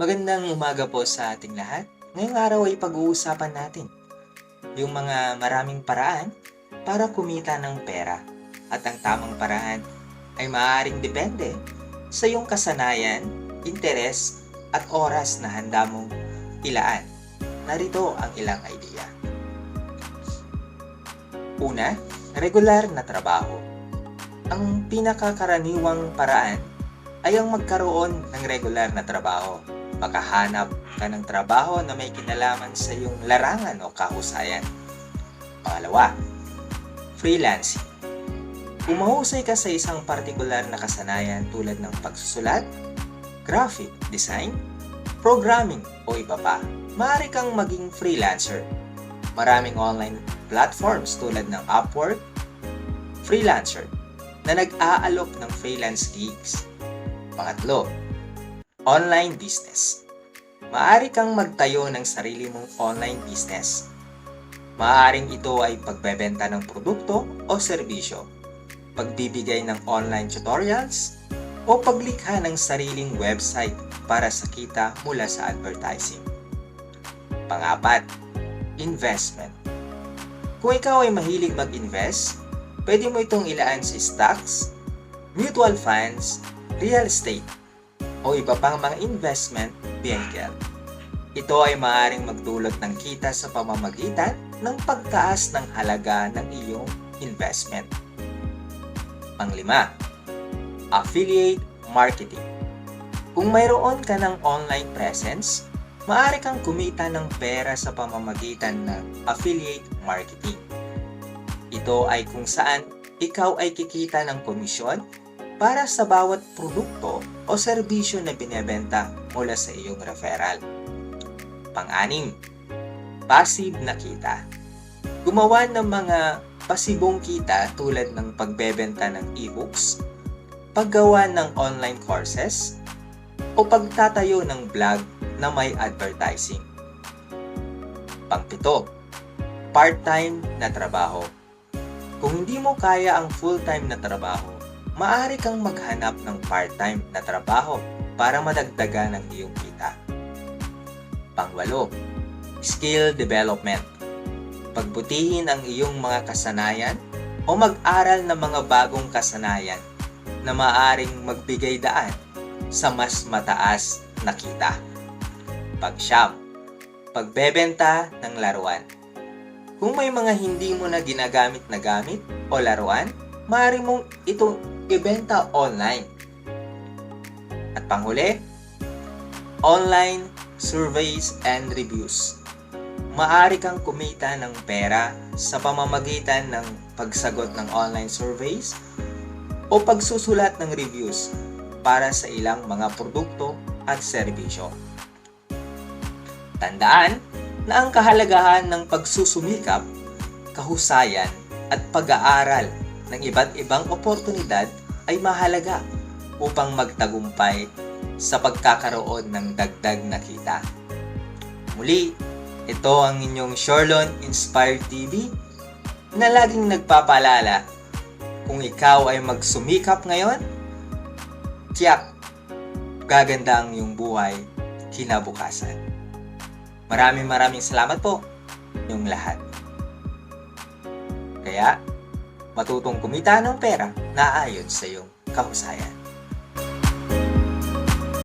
Magandang umaga po sa ating lahat. Ngayong araw ay pag-uusapan natin yung mga maraming paraan para kumita ng pera. At ang tamang paraan ay maaaring depende sa iyong kasanayan, interes, at oras na handa mong ilaan. Narito ang ilang idea. Una, regular na trabaho. Ang pinakakaraniwang paraan ay ang magkaroon ng regular na trabaho. Makahanap ka ng trabaho na may kinalaman sa iyong larangan o kahusayan. Pangalawa, freelancing. Kung mahusay ka sa isang partikular na kasanayan tulad ng pagsusulat, graphic design, programming o iba pa, maaari kang maging freelancer. Maraming online platforms tulad ng Upwork, Freelancer, na nag-aalok ng freelance gigs. Pangatlo, online business. Maaari kang magtayo ng sarili mong online business. Maaring ito ay pagbebenta ng produkto o serbisyo, pagbibigay ng online tutorials, o paglikha ng sariling website para sa kita mula sa advertising. Pangapat, investment. Kung ikaw ay mahilig mag-invest, pwede mo itong ilaan sa stocks, mutual funds, real estate, o iba pang mga investment vehicle. Ito ay maaaring magdulot ng kita sa pamamagitan ng pagtaas ng halaga ng iyong investment. Panglima, affiliate marketing. Kung mayroon ka ng online presence, maaari kang kumita ng pera sa pamamagitan ng affiliate marketing. Ito ay kung saan ikaw ay kikita ng komisyon para sa bawat produkto o serbisyo na binebenta mula sa iyong referral. Pang-anim, passive na kita. Gumawa ng mga pasibong kita tulad ng pagbebenta ng e-books, paggawa ng online courses, o pagtatayo ng blog na may advertising. Pangpito, part-time na trabaho. Kung hindi mo kaya ang full-time na trabaho, maaari kang maghanap ng part-time na trabaho para madagdagan ang iyong kita. Pangwalo, skill development. Pagbutihin ang iyong mga kasanayan o mag-aral ng mga bagong kasanayan na maaring magbigay daan sa mas mataas na kita. Pagsyam, pagbebenta ng laruan. Kung may mga hindi mo na ginagamit na gamit o laruan, maaari mong ito ibenta online. At panghuli, online surveys and reviews. Maaari kang kumita ng pera sa pamamagitan ng pagsagot ng online surveys o pagsusulat ng reviews para sa ilang mga produkto at serbisyo. Tandaan na ang kahalagahan ng pagsusumikap, kahusayan at pag-aaral ng iba't ibang oportunidad ay mahalaga upang magtagumpay sa pagkakaroon ng dagdag na kita. Muli, ito ang inyong Shorlon Inspired TV na laging nagpapaalala kung ikaw ay magsumikap ngayon, tiyak, gaganda ang iyong buhay kinabukasan. Maraming maraming salamat po yung lahat. Kaya, matutong kumita ng pera na ayon sa iyong kahusayan.